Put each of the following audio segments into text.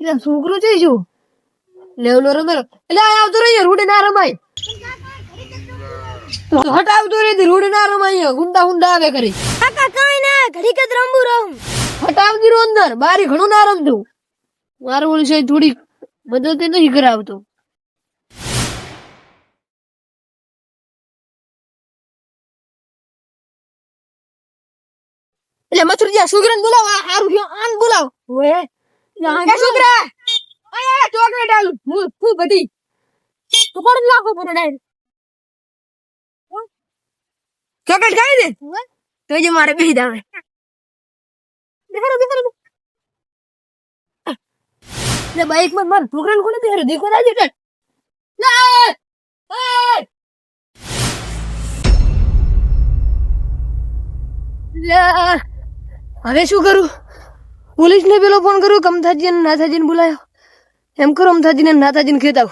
એટલે છોકરો છે શું? લેવલો રમેલો એટલે આવતો રહી રૂડે ના રમાય. હટાવતો રહી રૂડે ના રમાય ગુંડા ગુંડા આવે કરી કાકા કાંઈ ના ઘડી કદ રમવું રહું. હટાવતી રહો અંદર. બારી ઘણું ના રમતું. મારું ઓલું છે થોડી મદદ નથી કરાવતો. એટલે મથુરજી છોકરાને બોલાવો આ હારું આન બોલાવો. ઓએ એ છોકરા! આય ચોકલેટ આલુ. હું હું બધી. તો લાખો પર ડાયર? ચોકલેટ ખાઈ દે? તો જે મારે બેહી દાવે બેહારો બેહારો લે બાઈકમાં માર છોકરાને કોને બેહારો હવે શું કરું? પોલીસ ને પેલો ફોન કર્યો કમથાજી અને નાથાજીને બોલાયો. એમ કરો અમથાજી ને નાથાજી ને ખેતાવ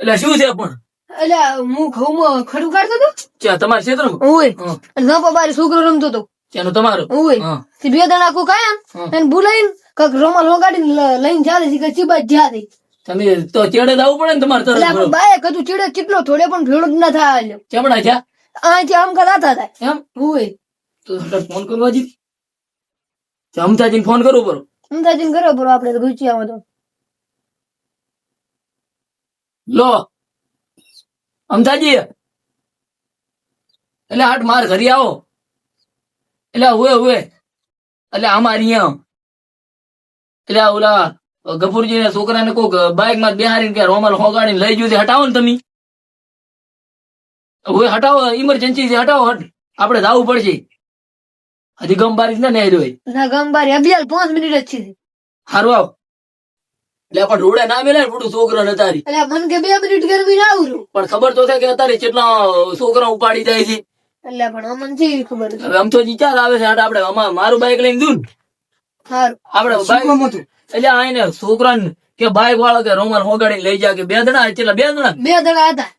એટલે શું છે પણ? એટલે હું ઘઉંમાં ખડું કાઢતો હતો? ચા ક્ષેત્રમાં ઓય હં. બારે છોકરો રમતો હતો. ચાનો તમારો? ઓય બે દણા કો કાયા. એને બોલાઈને કક રોમાલ હોગાડીને લઈને જાદે છે કે ચીબા જાદે તમે તો ચેડે જ આવવું પડે ને તમારે એટલે તરત આપણે બાએ કીધું ચીડે થોડે પણ ભેળો જ ના થાય. ચમડા છે અહીંથી આમ કદાતા થાય એમ? ઓય તો ફોન કરવા જી અમતાજીને ફોન કરવો પડો અમતાજીને કરો બરો આપણે તો ગુચિયામાં તો. લો. અમતાજી એટલે આઠ માર ઘરે આવો. એટલે હુએ હુએ. એટલે અમારી અહીંયા એટલે ઓલા ગફુરજી ના છોકરાને કોક બાઇકમાં બેહારીને કે રોમાલ હોગાડીને લઈ જવું હટાવો ને તમે. હવે હટાવો ઇમરજન્સી છે હટાવો. હટ આપણે જવું પડશે. હજી ગમ બારીશ ના નહીં હોય ના ગંબારી અભિયાલ પાંચ મિનિટ જ છે. હારું આવ. એટલે પણ રોડે ના મેલે ને મોટું છોકરો ને તારી. એટલે મન કે બે મિનિટ ગરમી ના આવું પણ ખબર તો છે કે અત્યારે કેટલા છોકરા ઉપાડી જાય છે. એટલે પણ અમને છે ખબર હવે આમ તો વિચાર આવે છે હાટ આપણે મારું બાઈક લઈને દઉં આપણે બાઇક એટલે આ એને છોકરાને કે બાઈક વાળો કે રોમાલ હોગાડી લઈ જા કે બે દડા કેટલા બે દડા બે દડા હતા.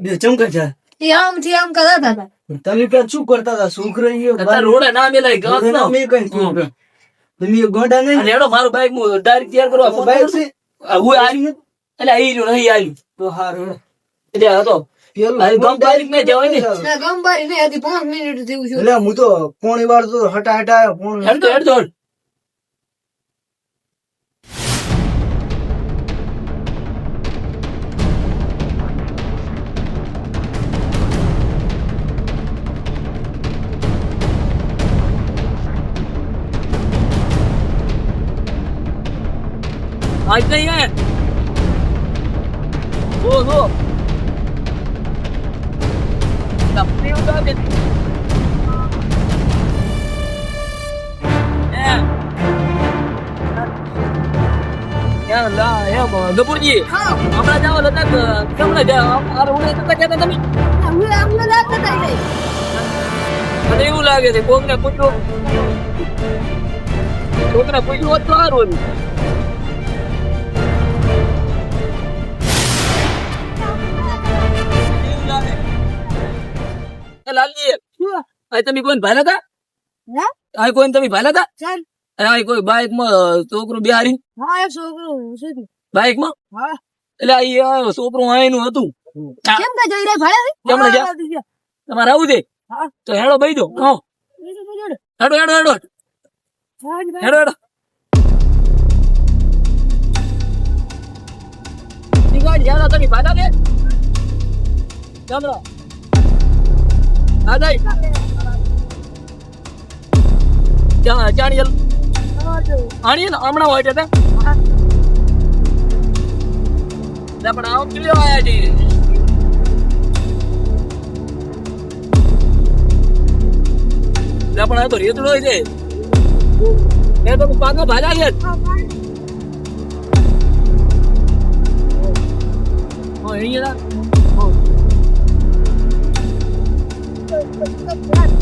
બે ચમકા છે એ આમ થી આમ કદાતા હતા. તમે પેલા શું કરતા હતા? છોકરો રોડે ના મેલાય ગાંઠ ના. મેં કઈ. તમે એ ગોંડા નહીં એનો મારું બાઇક હું ડાયરેક્ટ તૈયાર કરવા બાઈક છે? આ હું આવી એટલે આવી રહ્યો નહીં આવ્યું તો હારું એટલે આ તો પેલું ગમ બારીક મેં જવાય ને નહીં પાંચ મિનિટ થયું. છે એટલે હું તો પોણી વાર તો હટા હટા પોણી હેડ તો હેડ તો હેડ. આજ નહીં હે જો જો લપસી ઉતાર દે એમ એમ લા એમ ગપુરજી હમણાં જાઓ લદાખ હમણાં જાઓ આ રોડે નતા જતા તમે અમને અમને લાગતા હતા એટલે. મને એવું લાગે છે કોકને પૂછ્યું કોકને પૂછ્યું લાલજી તમે તમે કોઈ બાઇકમાં છોકરું બિહારી? બાઇકમાં એટલે છોકરું હતું. કેમ કે જઈ રહ્યા તમારે આવું છે? તો હેડો દો હેડો હેડો હેડો. હેડો જલ? આણી ને હમણાં હોય છે પણ આમ ચીડ્યો આયા છે લે પણ આ તો રેતડો છે. એ તો પાકા ભાજા છે અહીંયા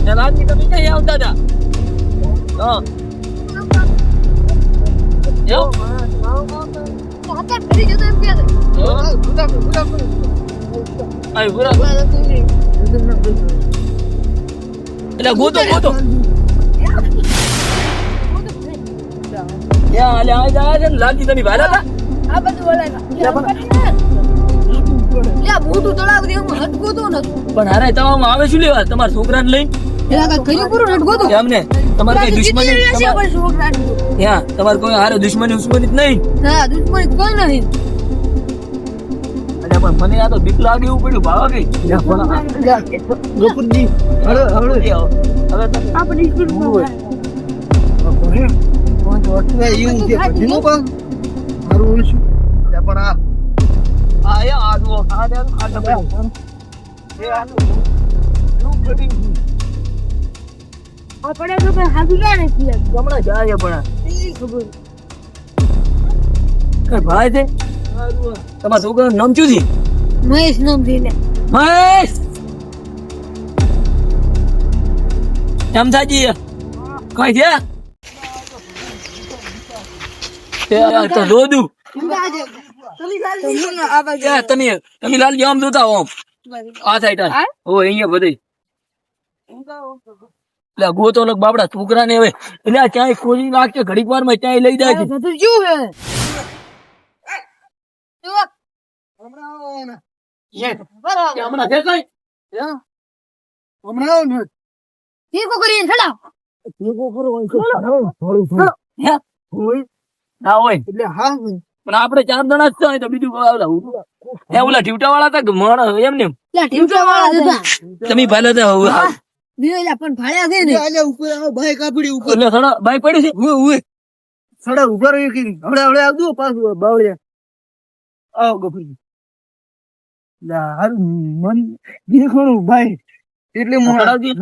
જલાજી તમે ક્યાં આવતા હતા. હા એટલે ગોતો ગોતો. લાલજી તમે ભાલા હતા. આ બધું ઓલા લ્યા મોટું તળાવ દેવું હટકો તો નથી. પણ હારે તમામ આવે શું લેવા? તમારા છોકરાને લઈને? એલા કાંઈ કર્યું પૂરું હટકો તો? એમને તમારે કઈ દુશ્મની ત્યાં તમારે કોઈ હારે દુશ્મની ઉશ્મની જ નહીં? ના દુશ્મની કોઈ નહીં. પણ મને આ તો બીક લાગે એવું પડ્યું ભાવા હળો હળો. હવે આપણે સ્કૂલ પણ આ આ યાર આ તમે એ આ શું કરી આપણે તો કઈ હાજુ ના નથી હમણાં જાય પણ. કઈ ભાઈ છે? તમારા છોકરાનું નામ શું છે? મહેશ નામ ને મહેશ! એમ થાજી કઈ છે એ તો રોદુ એ તમે તમે લાલજી આમ જોતા હો. આ સાઈડ ઓ અહીંયા બધે. એટલે ગોતો લગ બાપડા છોકરા ને હવે એટલે ક્યાંય ખોજી નાખશે ઘડીક વારમાં ક્યાંય લઈ જાય છે? ના હોય. એટલે હા પણ આપણે ચાર જણા જ તો બીજું કોઈ ઓલા ઓલા ઠીવટા વાળા હતા કે મણ એમ ને? લા વાળા હતા. તમે ભાલે તો હવે. હા. બે લા પણ ભાડ્યા છે ને. આલ્યા ઉપર આવો ભાઈ કાપડી ઉપર. એટલે થોડા બાઈક પડી છે? ઉવે ઉવે. સડા ઊભા રહ્યો કે હમણાં હમણાં આવજો પાછું બાવળિયા. આવો ગફુરજી લા હારું મન દેખોનું ભાઈ. એટલે.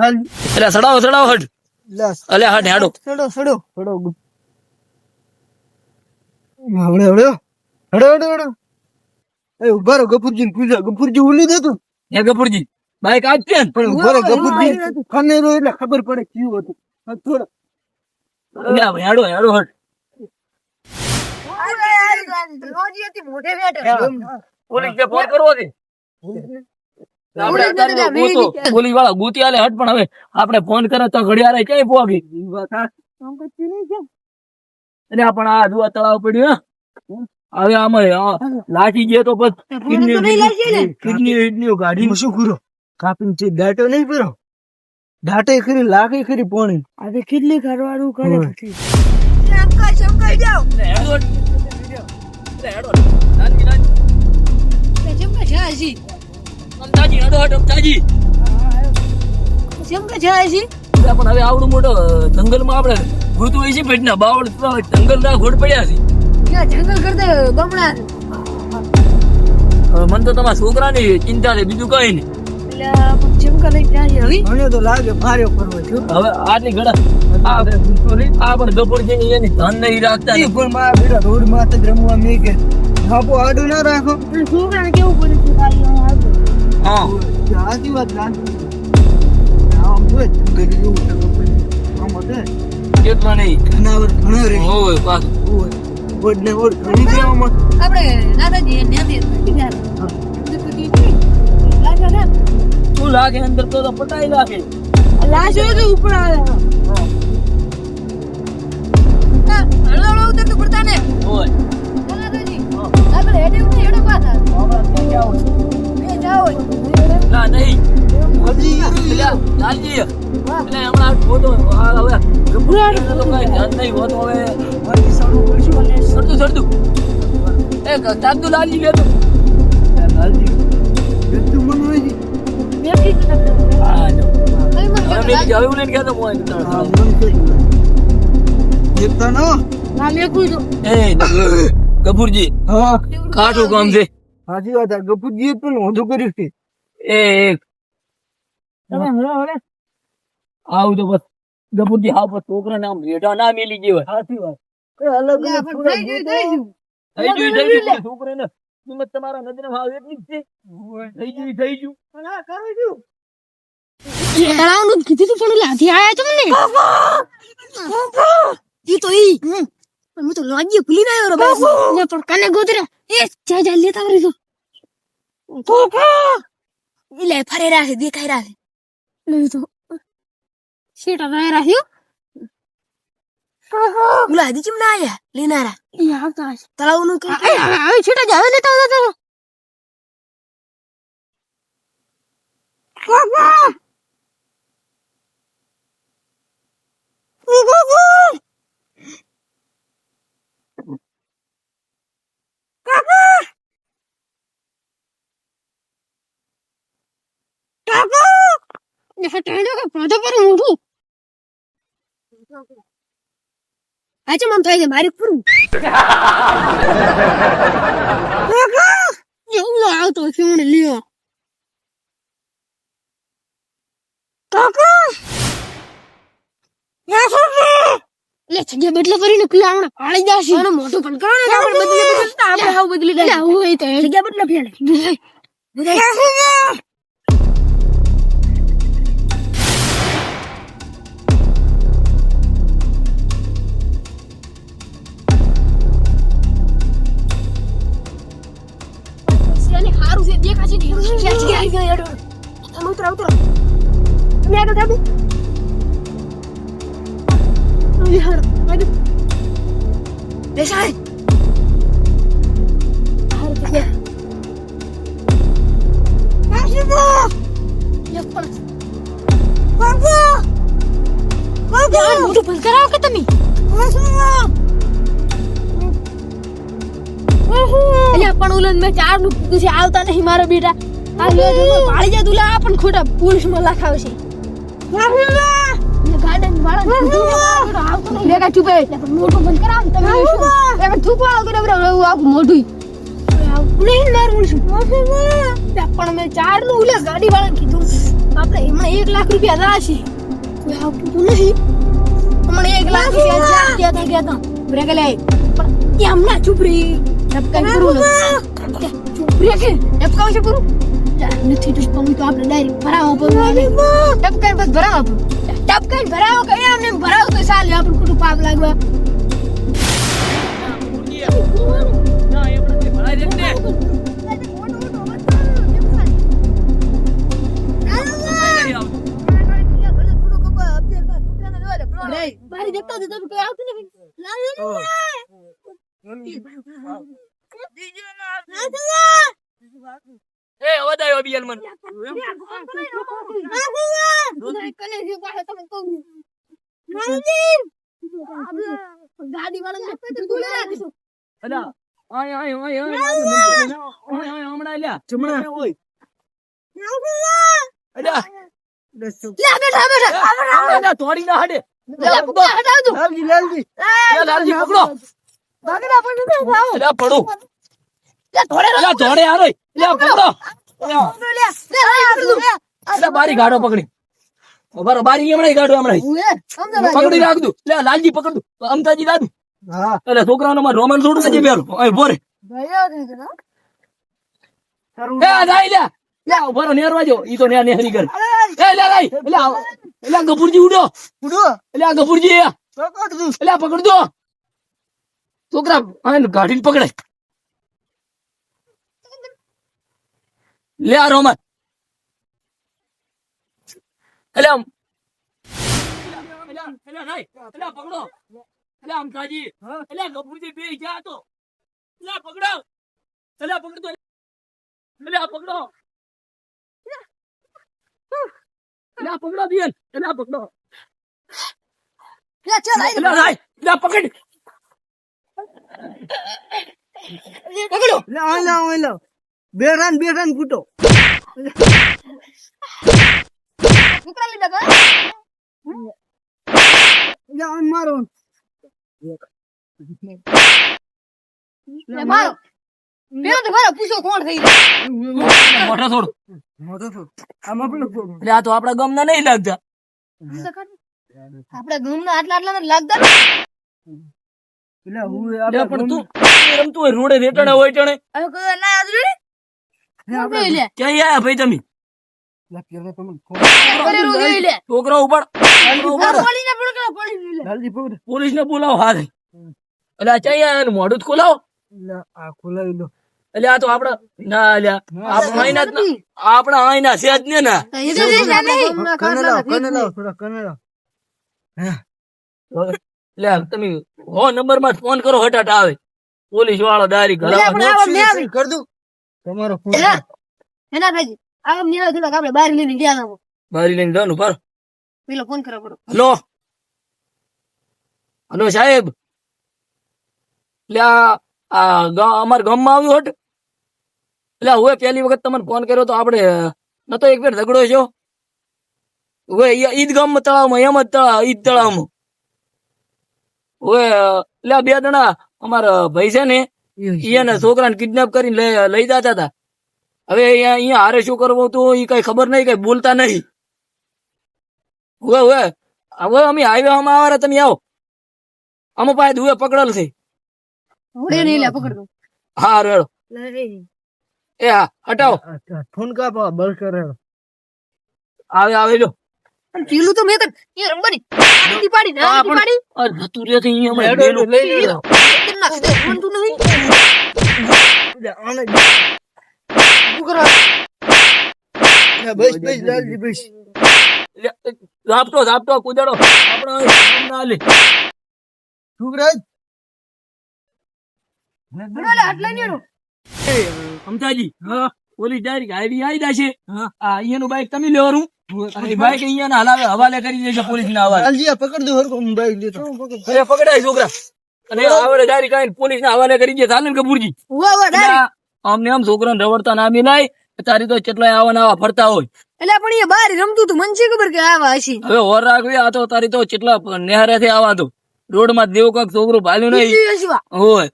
લાલ એટલે સડાવો સડાવો હટ. એટલે હટ હેડો. સડો સડો. સડો હવડે હવડે હડે હડે હડે એ ઊભા રહો ગફુરજી ને પૂજા. ગફુરજી ઉલી દેતું? એ ગફુરજી બાઈક ને? પણ ઊભા રહો ગફુરજી. ખનેરો એટલે ખબર પડે કયું હતું. થોડા થોડો. એટલે આ હેડો હેડો હટ આપણે અત્યારે ગોતો. પોલીસવાળા ગોતી આલે હટ પણ હવે. આપણે ફોન કરે તો ઘડિયાળે ક્યાંય પહોંચી? એટલે આ પણ આ જુआ તળાવ પડ્યું હવે આમાં લાઠી ગયો તો બસ કિડની કિડની ગાડી શું કરો કાપીને છે દાટો નહીં પીરો દાટે ખરી લાગે ખરી પોણી. આજે કેટલી કરવાનું કરે હોય. પછી હેડો. એટલે હેડો. નાનજી નાનજી જેમ કે છે હજી અમતાજી હેડો છે પણ હવે આવડું મોટો જંગલમાં આપણે ગોતું હોય છે પેટના બાવળ જંગલ ના ઘોડ પડ્યા છે. જંગલ કરતા બમણા. હવે મને તો તમારા છોકરાની ચિંતા છે બીજું કઈ નહીં. રાખો. પછી લાગે અંદર તો તો તો ઉપર આવે હા, હળવો હળવો ઉતરતું પડતા ને હોય દાદાજી આપણે ના નહીં પેલા લાલજી એટલે હમણાં ફોટો હવે ગપુરિયાને તો કઈ ધ્યાન નહીં હોતું હવે સરતું સરતું એ ચાંદુ લાલજી લેતો એટલું મન હોય બેઠી જ નથી. હા જો. હવે લઈને નો મેકું એ કાઠું કામ છે હાજી વાત આ ગફુરજી પણ વધુ કર્યું છે એ એક આવું તો બસ ગફુરજી હા બસ છોકરાને આમ રેઢા ના મેલી જેવા. સાચી વાત. એ અલગ એટલે અલગ આપણે થઈ ગયું થઈ ગયું. થઈ ગયું થઈ ગયું. પણ છોકરાને કિંમત તમારા નજરમાં આવે એટલી જ છે. થઈ ગયું થઈ ગયું. તળાવનું જ કીધું તું પણ ઓલા હાથી આયા તમને ઈ તો ઈ પણ હું તો લાગી ભૂલી ગયો રે બસ ને પણ કને ગોતરે એ જા જા લેતા વરી તો ઈ લે ફરે રાખે દેખાઈ રાખે લે તો શેઠ રાય રાખ્યો ઓલા હજી ચીમ ના આયા લેનારા ઈ આવતા હશે તળાવનું કઈ એ હવે હવે છેટા જ હવે લેતા આવતા તો કાકા ઈ કાકા કાકા કાકા એ હટાડો કે પાછો પર ઉઠું આજે મમ થાય છે મારી પૂરું એવું આવતો શિવણ લ્યો. કાકા લે જગ્યા બદલો કરીને પેલા હમણાં પાળી જાશે અને મોટું પણ કરો ને આપણે બદલી આપણે હાવ બદલી લે આવું હોય તો જગ્યા બદલો ફેલે દેખાશે ને એવું છે. ક્યાં આવી ગયો યાર તમે ઉતરો ઉતરો તમે આગળ જાબુ આવી હારું. આવી. બેસાય હારું થઈ ગયા. કાશીબો! લે પણ. અલ્યા પણ ઉલન મેં ચારનું કીધું છે આવતા નહીં મારો બેટા. આ લે જો પાડી જા દુલા પણ ખોટા પુરુષમાં લખાવશે ગાર્ડન વાળા આવતો નહીં. લેકા ચૂપે એટલે મોઢું બંધ કરાવ તમે શું એ પણ આખું મોઢું નહીં મારું છું પણ મેં ચારનું ઉલે ગાડી વાળા કીધું. આપણે એમણે એક લાખ રૂપિયા દાશે કોઈ આવતું નહીં. હમણાં એક લાખ રૂપિયા ગયા હતા? ગયા હતા બ્રેક પણ એ હમણાં ચૂપ રહી. ટપકાઈ પૂરું ને ચૂપ રહી કે ટપકાવ છે પૂરું જા, નથી ટપકાવું તો આપણે ડાયરેક્ટ ભરાવો પડવું ટપકાઈ બસ ભરાવો પડું ટપકાઈ ભરાવો કે એમ ને એમ ભરાવો તો ચાલે આપણે ખોટું પાપ લાગવા મારી દેખતો હતો તમે કોઈ આવતું નથી એ આવ્યો બિયલ મન ગાડી વાળા અલા આય આય આય આય આય આય હમણાં તોડી ના હડે લાલજી પકડો ભાગના પણ નથી આવો અલા પડો. લે થોડે અલા ધોડે આરે અલા પકડો. બારી ગાડો પકડી. બરો બારી હમણાં ગાડો હમણાં પકડી રાખતું લે લાલજી પકડતું અમતાજી દાદુ. હા. એટલે છોકરાનો માં રોમાન છોડું બેરો ઓય બોરે તારું એ જાય લે. લે ઉભારો નેરવા જો ઈ તો નેર નેહરી કર એ લે લઈ એટલે આ ગફુરજી ઉડો ઉડો ગફુરજી પકડ તું એટલે પકડ દો છોકરા આને ગાડીને પકડે લે આ રોમન. એટલે આમ. એટલે નહીં એટલે પકડો. એટલે આમ કાજી એટલે ગફુરજી બે જા તો. એટલે પકડો. એટલે આ પકડો. એટલે પકડો એટલે પકડો. દિયલ એટલે પકડો એટલે આ એટલે પકડ. પકડો. કૂટો. મારો. પૂછો કોણ થઈ ગયું? મોટા થોડું મોટો છો આમાં કોણ? એટલે આ તો આપડા ગામના નહીં લાગતા. આપડે ઘઉંના આટલા આટલા લાગતા એટલે હું પણ તું રમતું હોય રોડે રેટણે હોય ટણે ના આજુ ને આપણે લે. ક્યાં આયા ભાઈ તમે? છોકરા પકડ પોલીસ ને બોલાવો હા એટલે આ ચાઈ આયા મોઢું જ ખોલાવો. આ ખોલાવી લો. એટલે આ તો આપડા ના અલ્યા આપણા અહીંના જ આપણા અહીંના છે જ ને ના. એ તો જે છે નહીં. કને લાવ કને લાવ કને લાવ. લે તમે હો નંબરમાં ફોન કરો હટાટ આવે. પોલીસ વાળો દારી ઘર કર દઉં. તમારો ફોન એના ભાઈ આમ મેં થોડાક આપણે બહાર લઈને ગયા હતા. બહાર લઈને જવાનું પર પેલો ફોન કરો કરો હલો. હલો સાહેબ. એટલે આ ગામ ગામમાં આવ્યું હટ. એટલે હવે પહેલી વખત તમને ફોન કર્યો તો આપણે નતો એક ફેર ઝઘડો છો હવે ઈ- ઈદ ગામમાં તળાવમાં એમ જ તળાવ ઈદ તળાવમાં. હવે એટલે બે જણા અમારા ભાઈ છે ને એને છોકરાને કિડનેપ કરીને લઈ લઈ જતા હતા. હવે અહીંયા અહીંયા હારે શું કરવું તો એ કઈ ખબર નહીં કઈ બોલતા નહીં. હવે હવે હવે અમે હાઈવે માં આવારે તમે આવો. અમે પાસે દુએ પકડેલ છે. હોડે નહીં લે પકડ દો. હા રેડો. એ હા હટાવો. ફોન કાપો બળ કરે આવે આવે જો. અને પેલું તો મેં એ રંબાની આંટી પાડી ને આંટી પાડી? અરે ધતું રે છે અહીંયા અમે બેનું. લઈ લેજો. કરી નાખી દે બનતું નહીં. આને શું કરવા? બસ બસ લાલજી બસ. લે, ઝાપટો ઝાપટો કુદાડો. આપણો ના હાલે. છોકરા બોલે આટલા નહીં એનો. એ, અમથાજી ઓલી ડાયરેક્ટ હાઈવે આવી જશે આ અહીંયાનું બાઈક તમે લેવાનું બાઈક અહીંયા હલાવે હવાલે કરી દેશે પોલીસ ના હવાલે પકડ દો હરકો મોબાઈલ લેતો. પકડાય છોકરા. અને આવડે ડાયરેક્ટ આવીને પોલીસ ના હવાલે કરી દે. ચાલે ને કપૂરજી. ઉવા ઉવા એટલે ડાયરેક્ટ. આ અમને આમ છોકરાને રવડતા ના મિલાય તારી તો કેટલાય આવા આવા ફરતા હોય. એટલે પણ એ બાર રમતું તું મને ખબર કે આવા હશી. હવે ઓર રાખવી આ તો તારી તો કેટલા નેહરે થી આવા તો. રોડમાં દેવું કાંક છોકરું ભાલ્યું નહીં. હોય.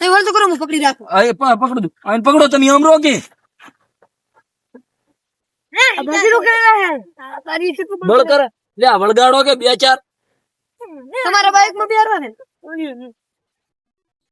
અને વળતું હેડો. કરો હું પકડી રાખો. પ- પકડો તું. આને પકડો તમે અમરો કે? બળ કરે. લે વળગાડો કે બે ચાર. તમારા બાઈકમાં બેરવા ને